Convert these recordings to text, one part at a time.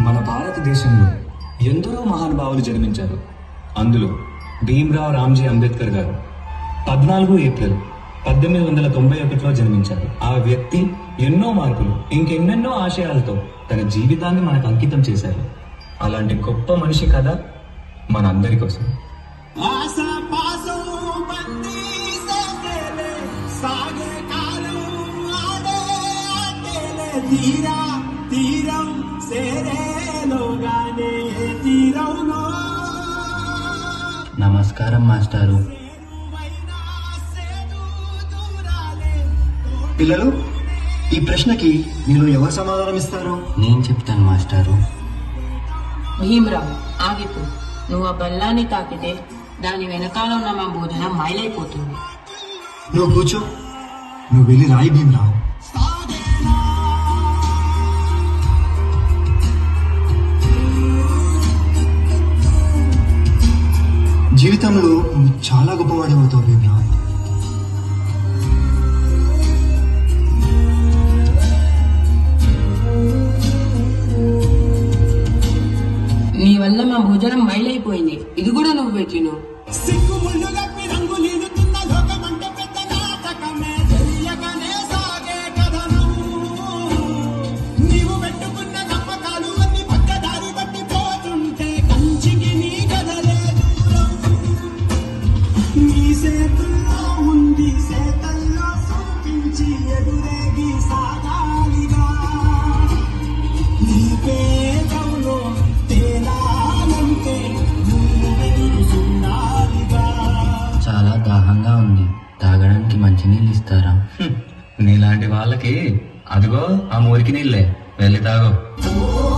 మన భారతదేశంలో ఎందరో మహానుభావులు జన్మించారు. అందులో భీమ్రావ్ రామ్జీ అంబేద్కర్ గారు పద్నాలుగు ఏప్రిల్ పద్దెనిమిది వందల తొంభై ఒకటిలో జన్మించారు. ఆ వ్యక్తి ఎన్నో మార్పులు ఇంకెన్నెన్నో ఆశయాలతో తన జీవితాన్ని మనకు అంకితం చేశారు. అలాంటి గొప్ప మనిషి కథ మన అందరి కోసం తీరా తీరం సేరే నమస్కారం మాస్టారు. పిల్లలు ఈ ప్రశ్నకి మీరు ఎవరు సమాధానం ఇస్తారు? నేను చెప్తాను మాస్టారు. భీమరావు ఆగిపో. నువ్వు ఆ బల్లాన్ని తాకితే దాని వెనకాల ఉన్న మా భోజనం మైలైపోతుంది నువ్వు కూర్చో. నువ్వు వెళ్ళి రాయి భీమరావు. జీవితంలో నువ్వు చాలా గొప్పవాడి అవుతావు భీమరావు నీ వల్ల మా భోజనం మైలైపోయింది. ఇది కూడా నువ్వే తిను నీలాంటి వాళ్ళకి అదిగో ఆ మురికి నీళ్ళే. వెళ్ళి తాగో.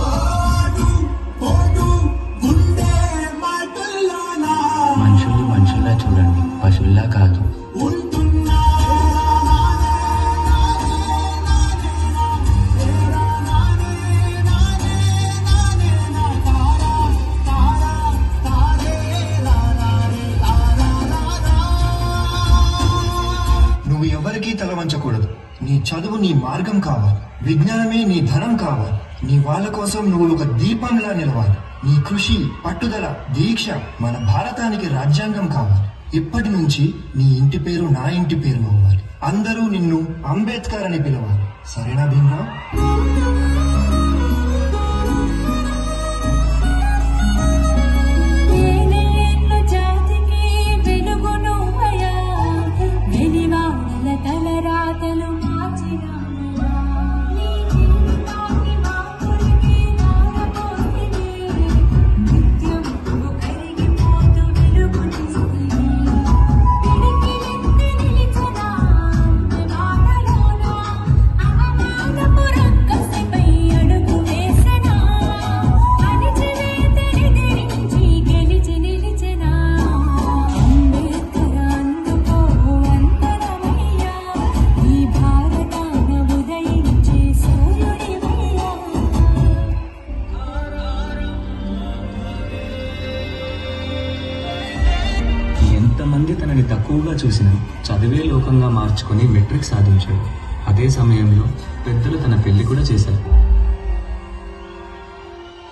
నీ మార్గం కావాలి. విజ్ఞానమే నీ ధనం కావాలి. నీ వాళ్ళ కోసం నువ్వు ఒక దీపంలా నిలవాలి. నీ కృషి పట్టుదల దీక్ష మన భారతానికి రాజ్యాంగం కావాలి. ఇప్పటి నుంచి నీ ఇంటి పేరు నా ఇంటి పేరు అవ్వాలి. అందరూ నిన్ను అంబేద్కర్ అని పిలవాలి. సరేనా భీమరావు కొంతమంది తనని తక్కువగా చూసిన చదివే లోకంగా మార్చుకొని మెట్రిక్ సాధించాడు. అదే సమయంలో పెద్దలు తన పెళ్ళి కూడా చేశారు.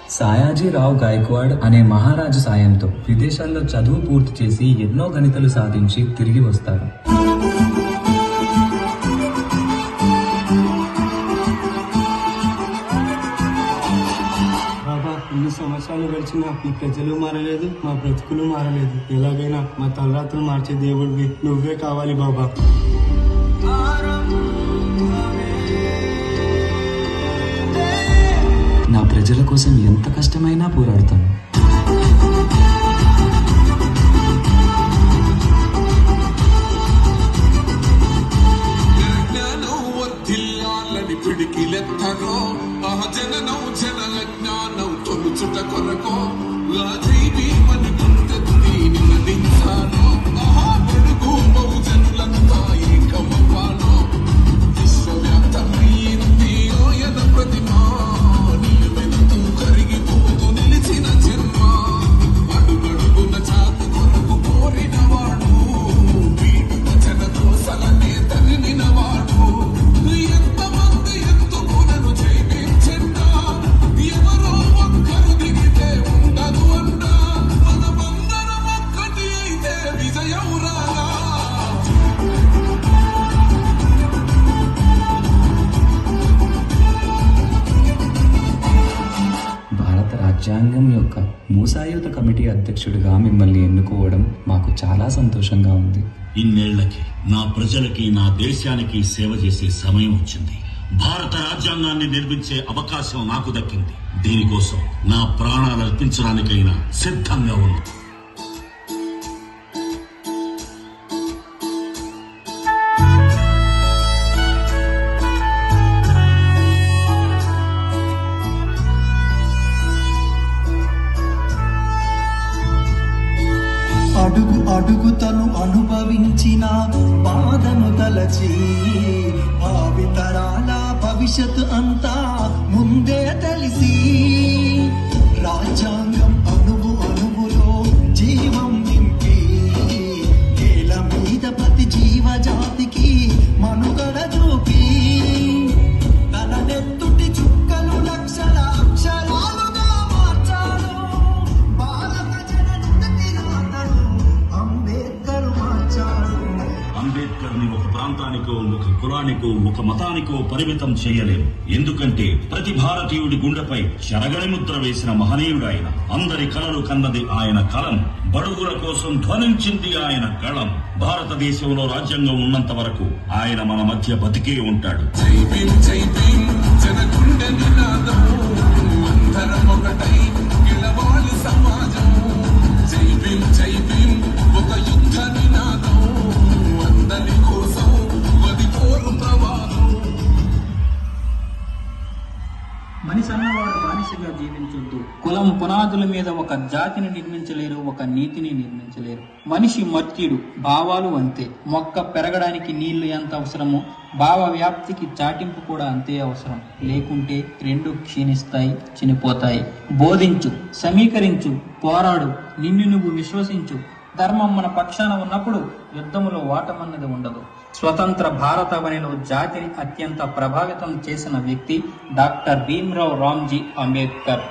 సాయాజీరావు గాయక్వాడ్ అనే మహారాజు సాయంతో విదేశాల్లో చదువు పూర్తి చేసి ఎన్నో గణితలు సాధించి తిరిగి వస్తారు. ఈ ప్రజలు మారలేదు మా బ్రతుకులు మారలేదు. ఎలాగైనా మా తలరాత్రులు మార్చే దేవుడివి నువ్వే కావాలి బాబా. నా ప్రజల కోసం ఎంత కష్టమైనా పోరాడతాను. పిడికి పిడికిలెత్తరో ఆ జననం జనల జ్ఞానం తొలుచుట కొరకో రాజీ భీమని గుండెత్తి నిలదించాలో రాజ్యాంగం యొక్క మూసాయుత కమిటీ అధ్యక్షుడిగా మిమ్మల్ని ఎన్నుకోవడం మాకు చాలా సంతోషంగా ఉంది. ఇన్నేళ్ళకి నా ప్రజలకి నా దేశానికి సేవ చేసే సమయం వచ్చింది. భారత రాజ్యాంగాన్ని నిర్మించే అవకాశం నాకు దక్కింది. దీనికోసం నా ప్రాణాలు అర్పించడానికైనా సిద్ధంగా ఉంది అడుగు అడుగుతను అనుభవించిన బాధను తలచి భావితరాల భవిష్యత్తు అంతా ముందే తెలిసి రాజ్యాంగం అంబేద్కర్ని ఒక ప్రాంతానికో ఒక కులానికో ఒక మతానికో పరిమితం చేయలేము. ఎందుకంటే ప్రతి భారతీయుడి గుండెపై చెరగని ముద్ర వేసిన మహనీయుడు ఆయన అందరి కలలు కన్నది ఆయన కలం బడుగుల కోసం ధ్వనించింది ఆయన గళం. భారతదేశంలో రాజ్యాంగం ఉన్నంత వరకు ఆయన మన మధ్య బతికే ఉంటాడు. జై భీమ్ జై భీమ్ జనగుండె నినాదం అందరం ఒకటై జీవించొద్దు కులం పునాదుల మీద ఒక జాతిని నిర్మించలేరు ఒక నీతిని నిర్మించలేరు. మనిషి మర్త్యుడు భావాలు అంతే. మొక్క పెరగడానికి నీళ్ళు ఎంత అవసరమో భావ వ్యాప్తికి చాటింపు కూడా అంతే అవసరం. లేకుంటే రెండు క్షీణిస్తాయి చనిపోతాయి. బోధించు సమీకరించు పోరాడు నిన్ను నువ్వు విశ్వసించు. ధర్మం మన పక్షాన ఉన్నప్పుడు యుద్ధములో వాటమన్నది ఉండదు. స్వతంత్ర భారతావనిలో జాతిని అత్యంత ప్రభావితం చేసిన వ్యక్తి డాక్టర్ భీమ్రావ్ రామ్జీ అంబేద్కర్.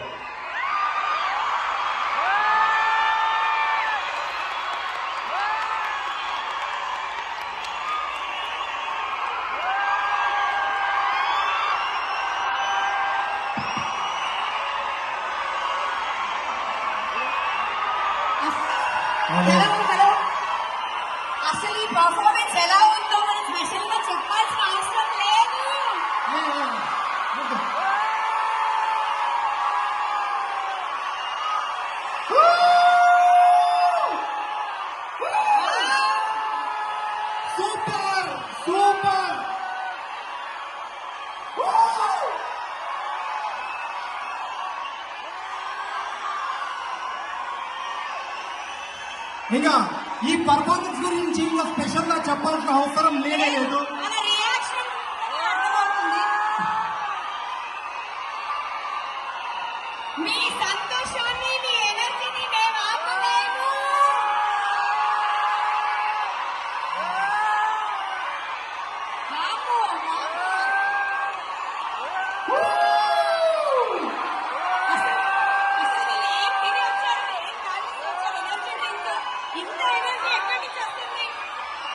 అసలు ఈ పర్ఫార్మెన్స్ ఎలా ఉందో మనం స్పెషల్గా చెప్పాల్సిన అవసరం లేదు సూపర్ సూపర్ ఇంకా ఈ పర్ఫార్మెన్స్ గురించి ఇంకా స్పెషల్గా చెప్పాల్సిన అవసరం లేనే లేదు